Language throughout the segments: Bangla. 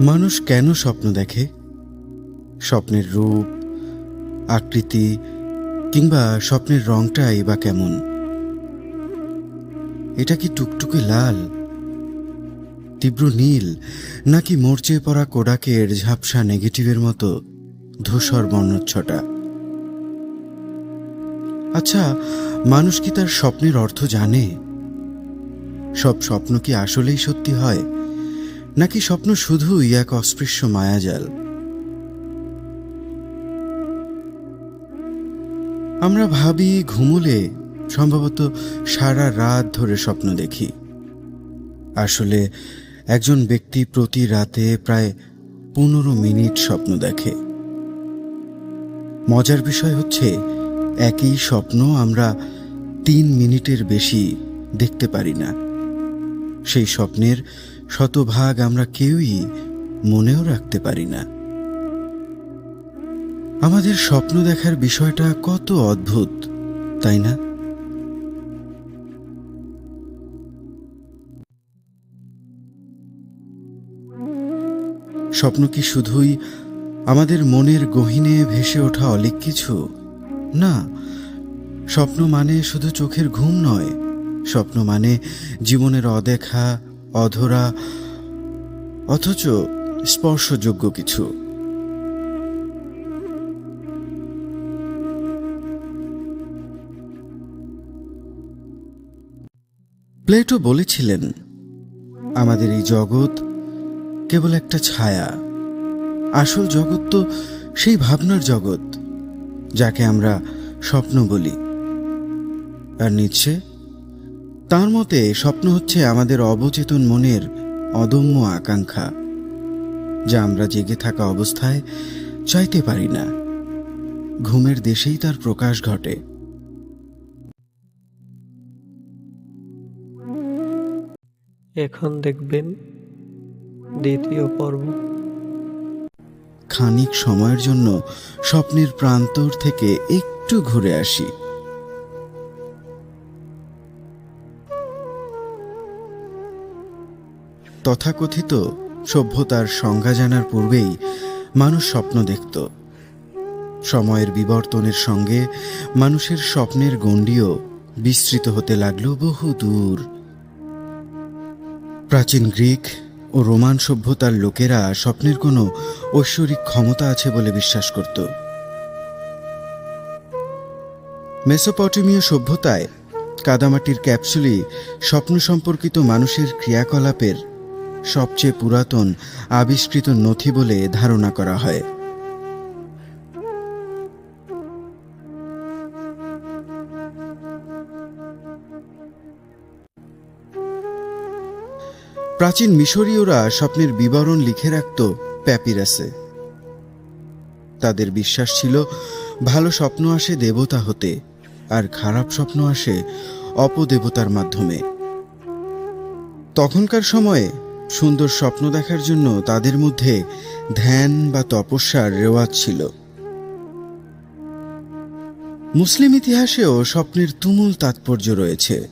মানুষ কেন স্বপ্ন দেখে? স্বপ্নের রূপ, আকৃতি, কিংবা স্বপ্নের রংটাই বা কেমন? এটা কি টুকটুকে লাল, তীব্র নীল, নাকি মরচে পড়া কোডাকের ঝাপসা নেগেটিভের মতো ধূসর বর্ণচ্ছটা? আচ্ছা মানুষ কি তার স্বপ্নের অর্থ জানে? সব স্বপ্ন কি আসলেই সত্যি হয়? নাকি স্বপ্ন শুধুই এক অস্পৃশ্য মায়াজাল? আমরা ভাবি ঘুমুলে সম্ভবত সারা রাত ধরে স্বপ্ন দেখি। আসলে একজন ব্যক্তি প্রতি রাতে প্রায় পনেরো মিনিট স্বপ্ন দেখে। মজার বিষয় হচ্ছে, একই স্বপ্ন আমরা তিন মিনিটের বেশি দেখতে পারি না। সেই স্বপ্নের শতভাগ আমরা কেউই মনেও রাখতে পারি না। আমাদের স্বপ্ন দেখার বিষয়টা কত অদ্ভুত, তাই না? স্বপ্ন কি শুধুই আমাদের মনের গহীনে ভেসে ওঠা অলিক কিছু? না, স্বপ্ন মানে শুধু চোখের ঘুম নয়, স্বপ্ন মানে জীবনের অদেখা অধরা, অথচ স্পর্শযোগ্য কিছু। প্লেটো বলেছিলেন, আমাদের এই জগৎ কেবল একটা ছায়া। আসল জগৎ তো সেই ভাবনার জগৎ, যাকে আমরা স্বপ্ন বলি। আর নিচ্ছে তার মতে স্বপ্ন হচ্ছে আমাদের অবচেতন মনের অদম্য আকাঙ্ক্ষা যা আমরা জেগে থাকা অবস্থায় চাইতে পারি না। ঘুমের দেশেই তার প্রকাশ ঘটে। এখন দেখবেন দ্বিতীয় পর্ব। খানিক সময়ের জন্য স্বপ্নের প্রান্তর থেকে একটু ঘুরে আসি। তথাকথিত সভ্যতার সংজ্ঞা জানার পূর্বেই মানুষ স্বপ্ন দেখত। সময়ের বিবর্তনের সঙ্গে মানুষের স্বপ্নের গণ্ডিও বিস্তৃত হতে লাগল বহু দূর। প্রাচীন গ্রিক ও রোমান সভ্যতার লোকেরা স্বপ্নের কোনো ঐশ্বরিক ক্ষমতা আছে বলে বিশ্বাস করত। মেসোপটেমীয় সভ্যতায় কাদামাটির ক্যাপসুলই স্বপ্ন সম্পর্কিত মানুষের ক্রিয়াকলাপের সবচেয়ে পুরাতন আবিষ্কৃত নথি বলে ধারণা করা হয়। প্রাচীন মিশরীয়রা স্বপ্নের বিবরণ লিখে রাখত প্যাপিরাসে। তাদের বিশ্বাস ছিল, ভালো স্বপ্ন আসে দেবতা হতে, আর খারাপ স্বপ্ন আসে অপদেবতার মাধ্যমে। তখনকার সময়ে সুন্দর স্বপ্ন দেখার জন্য তাদের মধ্যে ধ্যান বা তপস্যার রেওয়াজ ছিল। মুসলিম ইতিহাসেও স্বপ্নের তুমুল তাৎপর্য রয়েছে।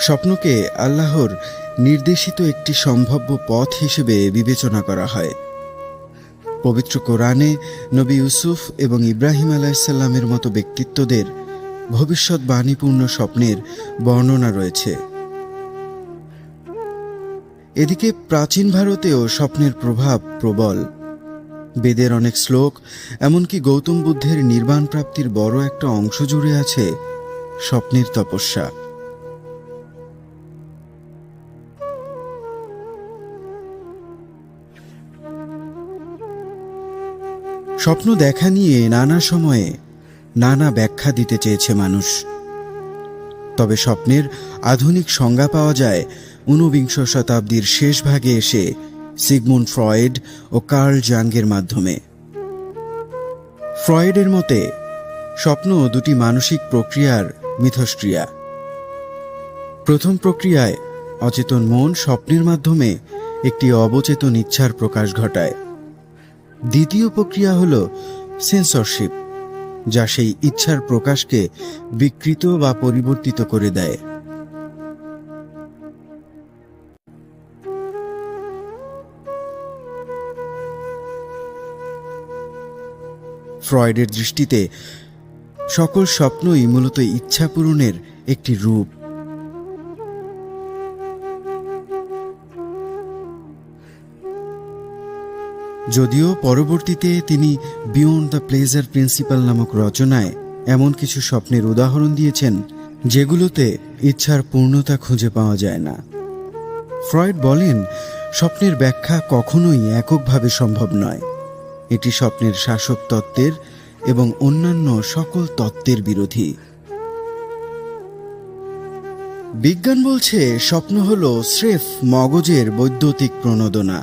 স্বপ্নকে আল্লাহর নির্দেশিত একটি সম্ভাব্য পথ হিসেবে বিবেচনা করা হয়। পবিত্র কোরআনে নবী ইউসুফ এবং ইব্রাহিম আলাইসাল্লামের মতো ব্যক্তিত্বদের ভবিষ্যৎ বাণীপূর্ণ স্বপ্নের বর্ণনা রয়েছে। এদিকে প্রাচীন ভারতেও স্বপ্নের প্রভাব প্রবল। বেদের অনেক শ্লোক, এমনকি গৌতম বুদ্ধের নির্বাণ প্রাপ্তির বড় একটা অংশ জুড়ে আছে স্বপ্নের তপস্যা। স্বপ্ন দেখা নিয়ে নানা সময়ে নানা ব্যাখ্যা দিতে চেয়েছে মানুষ। তবে স্বপ্নের আধুনিক সংজ্ঞা পাওয়া যায় ঊনবিংশ শতাব্দীর শেষ ভাগে এসে সিগমুন্ড ফ্রয়েড ও কার্ল জাঙ্গের মাধ্যমে। ফ্রয়েডের মতে, স্বপ্ন দুটি মানসিক প্রক্রিয়ার মিথস্ক্রিয়া। প্রথম প্রক্রিয়ায় অচেতন মন স্বপ্নের মাধ্যমে একটি অবচেতন ইচ্ছার প্রকাশ ঘটায়। দ্বিতীয় প্রক্রিয়া হল সেন্সরশিপ যা সেই ইচ্ছার প্রকাশকে বিকৃত বা পরিবর্তিত করে দেয়। ফ্রয়েডের দৃষ্টিতে সকল স্বপ্নই মূলত ইচ্ছা পূরণের একটি রূপ। যদিও পরবর্তীতে তিনি বিয়ন্ড দ্য প্লেজার প্রিন্সিপাল নামক রচনায় এমন কিছু স্বপ্নের উদাহরণ দিয়েছেন, যেগুলোতে ইচ্ছার পূর্ণতা খুঁজে পাওয়া যায় না। ফ্রয়েড বলেন, স্বপ্নের ব্যাখ্যা কখনোই এককভাবে সম্ভব নয়। এটি স্বপ্নের শাসক তত্ত্বের এবং অন্যান্য সকল তত্ত্বের বিরোধী। বিজ্ঞান বলছে স্বপ্ন হল স্রেফ মগজের বৈদ্যুতিক প্রণোদনা,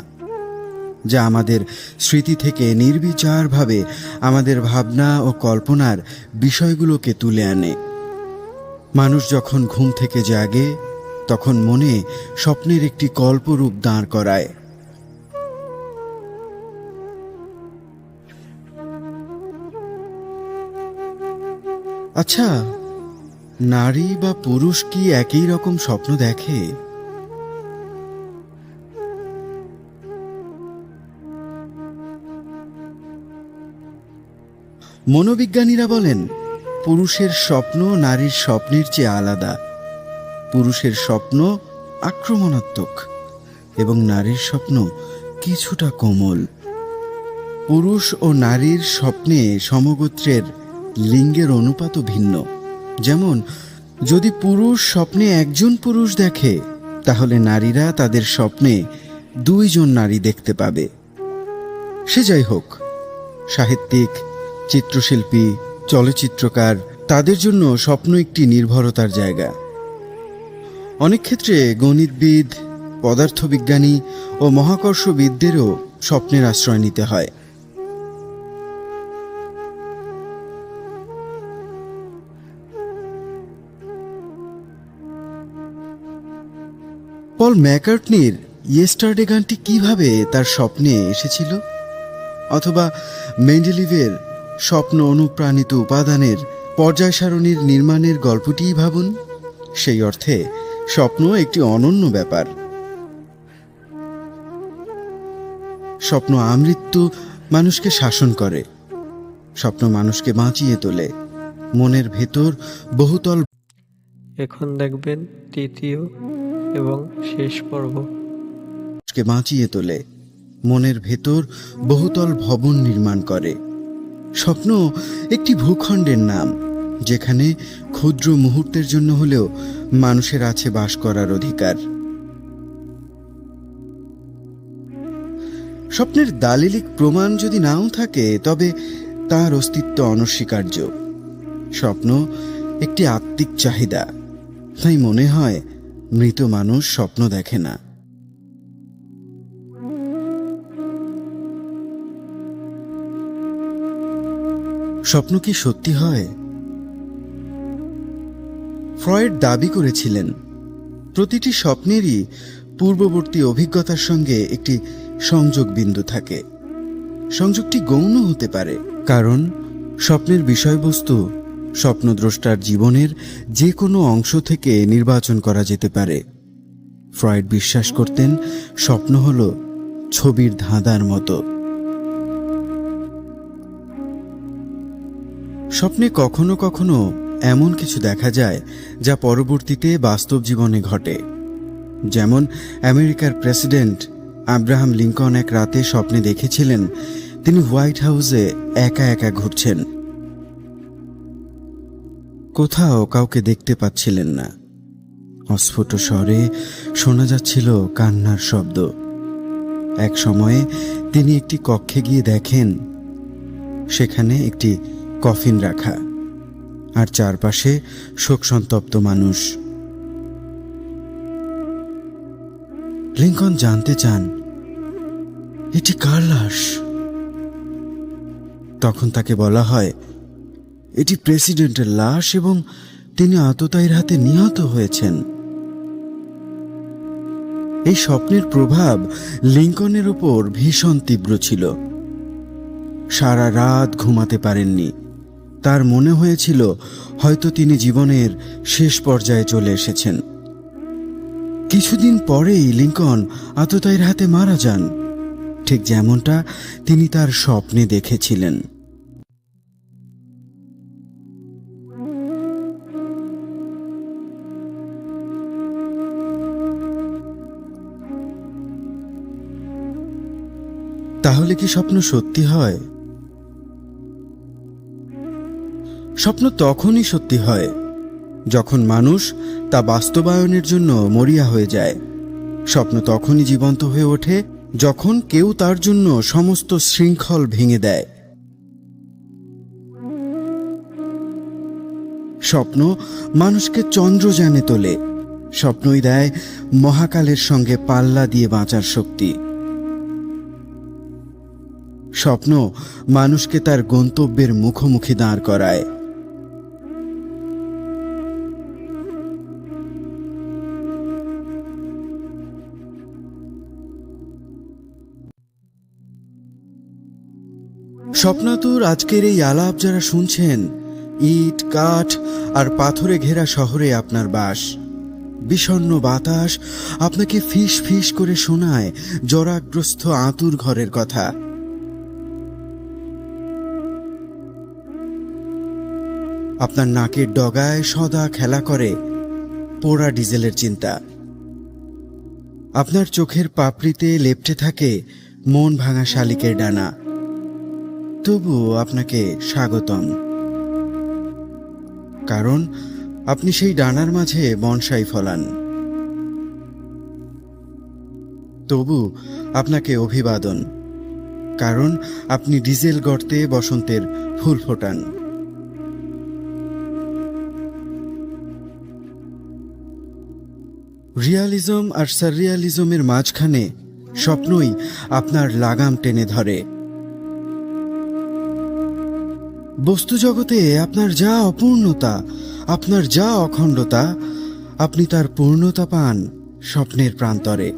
যা আমাদের স্মৃতি থেকে নির্বিচারভাবে আমাদের ভাবনা ও কল্পনার বিষয়গুলোকে তুলে আনে। মানুষ যখন ঘুম থেকে জাগে, তখন মনে স্বপ্নের একটি কল্পরূপ দাঁড় করায়। আচ্ছা নারী বা পুরুষ কি একই রকম স্বপ্ন দেখে? মনোবিজ্ঞানীরা বলেন, পুরুষের স্বপ্ন নারীর স্বপ্নের চেয়ে আলাদা। পুরুষের স্বপ্ন আক্রমণাত্মক এবং নারীর স্বপ্ন কিছুটা কোমল। পুরুষ ও নারীর স্বপ্নে সমগোত্রের লিঙ্গের অনুপাতও ভিন্ন। যেমন, যদি পুরুষ স্বপ্নে একজন পুরুষ দেখে, তাহলে নারীরা তাদের স্বপ্নে দুইজন নারী দেখতে পাবে। সে যাই হোক, সাহিত্যিক, চিত্রশিল্পী, চলচ্চিত্রকার, তাদের জন্য স্বপ্ন একটি নির্ভরতার জায়গা। অনেক ক্ষেত্রে গণিতবিদ, পদার্থবিজ্ঞানী ও মহাকর্ষবিদদেরও স্বপ্নের আশ্রয় নিতে হয়। পল ম্যাকার্টনির ইয়েস্টারডে গানটি কীভাবে তার স্বপ্নে এসেছিল? অথবা মেন্ডেলিভের স্বপ্ন অনুপ্রাণিত উপাদানের পর্যায় সারণীর নির্মাণের গল্পটিই ভাবুন। সেই অর্থে স্বপ্ন একটি অনন্য ব্যাপার। স্বপ্ন আমৃত্যু মানুষকে শাসন করে। স্বপ্ন মানুষকে বাঁচিয়ে তোলে। মনের ভেতর বহুতল এখন দেখবেন তৃতীয় এবং শেষ পর্ব। মানুষকে বাঁচিয়ে তোলে, মনের ভেতর বহুতল ভবন নির্মাণ করে। স্বপ্ন একটি ভূখণ্ডের নাম, যেখানে ক্ষুদ্র মুহূর্তের জন্য হলেও মানুষের আছে বাস করার অধিকার। স্বপ্নের দালিলিক প্রমাণ যদি নাও থাকে, তবে তার অস্তিত্ব অনস্বীকার্য। স্বপ্ন একটি আত্মিক চাহিদা, তাই মনে হয় মৃত মানুষ স্বপ্ন দেখে না। স্বপ্ন কি সত্যি হয়? ফ্রয়েড দাবি করেছিলেন, প্রতিটি স্বপ্নেরই পূর্ববর্তী অভিজ্ঞতার সঙ্গে একটি সংযোগ বিন্দু থাকে। সংযোগটি গৌণ হতে পারে, কারণ স্বপ্নের বিষয়বস্তু স্বপ্নদ্রষ্টার জীবনের যে কোনো অংশ থেকে নির্বাচন করা যেতে পারে। ফ্রয়েড বিশ্বাস করতেন, স্বপ্ন হল ছবির ধাঁধার মতো। স্বপ্নে কখনো কখনো এমন কিছু দেখা যায় যা পরবর্তীতে বাস্তব জীবনে ঘটে। যেমন আমেরিকার প্রেসিডেন্ট আব্রাহাম লিঙ্কন এক রাতে স্বপ্নে দেখেছিলেন, তিনি হোয়াইট হাউসে একা একা ঘুরছেন। কোথাও কাউকে দেখতে পাচ্ছিলেন না। অস্ফুট স্বরে শোনা যাচ্ছিল কান্নার শব্দ। এক সময়ে তিনি একটি কক্ষে গিয়ে দেখেন, সেখানে একটি কফিন রাখা আর চারপাশে শোকসন্তপ্ত মানুষ। লিঙ্কন জানতে চান, এটি কার লাশ? তখন তাকে বলা হয় এটি প্রেসিডেন্টের লাশ এবং তিনি আততায়ীর হাতে নিহত হয়েছেন। এই স্বপ্নের প্রভাব লিঙ্কনের উপর ভীষণ তীব্র ছিল। সারা রাত ঘুমাতে পারেননি। তার মনে হয়েছিল, হয়তো তিনি জীবনের শেষ পর্যায়ে চলে এসেছেন। কিছুদিন পরেই লিঙ্কন আততায়ীর হাতে মারা যান। ঠিক যেমনটা তিনি তার স্বপ্নে দেখেছিলেন। তাহলে কি স্বপ্ন সত্যি হয়? স্বপ্ন তখনই সত্যি হয়, যখন মানুষ তা বাস্তবায়নের জন্য মরিয়া হয়ে যায়। স্বপ্ন তখনই জীবন্ত হয়ে ওঠে, যখন কেউ তার জন্য সমস্ত শৃঙ্খল ভেঙে দেয়। স্বপ্ন মানুষকে চন্দ্রযানে তোলে। স্বপ্নই দেয় মহাকালের সঙ্গে পাল্লা দিয়ে বাঁচার শক্তি। স্বপ্ন মানুষকে তার গন্তব্যের মুখোমুখি দাঁড় করায়। স্বপ্নাতুর আজকের এই আলাপ যারা শুনছেন, ইট, কাঠ আর পাথরে ঘেরা শহরে আপনার বাস। বিষণ্ণ বাতাস আপনাকে ফিস ফিস করে শোনায় জরাগ্রস্ত আতুর ঘরের কথা। আপনার নাকের ডগায় সদা খেলা করে পোড়া ডিজেলের চিন্তা। আপনার চোখের পাপড়িতে লেপটে থাকে মন ভাঙা শালিকের ডানা। তবুও আপনাকে স্বাগতম। কারণ আপনি সেই ডানার মাঝে বনসাই ফলান। তবু আপনাকে অভিবাদন। কারণ আপনি ডিজেল গর্তে বসন্তের ফুল ফোটান। রিয়ালিজম আর সাররিয়ালিজমের মাঝখানে স্বপ্নই আপনার লাগাম টেনে ধরে। বস্তু জগতে আপনার যা অপূর্ণতা, আপনার যা অখণ্ডতা, আপনি তার পূর্ণতা পান স্বপ্নের প্রান্তরে।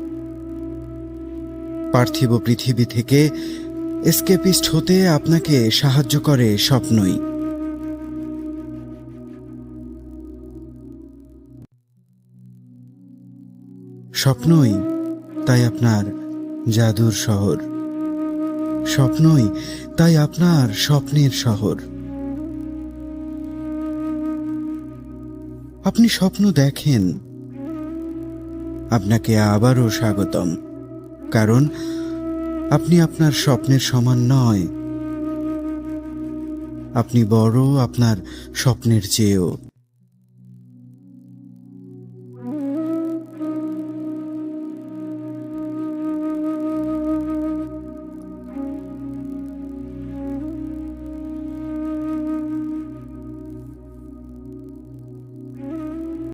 পার্থিব পৃথিবী থেকে এসকেপিস্ট হতে আপনাকে সাহায্য করে স্বপ্নই। স্বপ্নই তাই আপনার জাদুর শহর। স্বপ্নই তাই আপনার স্বপ্নের শহর। আপনি স্বপ্ন দেখেন। আপনাকে আবারও স্বাগতম। কারণ আপনি আপনার স্বপ্নের সমান নয়। আপনি বড় আপনার স্বপ্নের চেয়েও।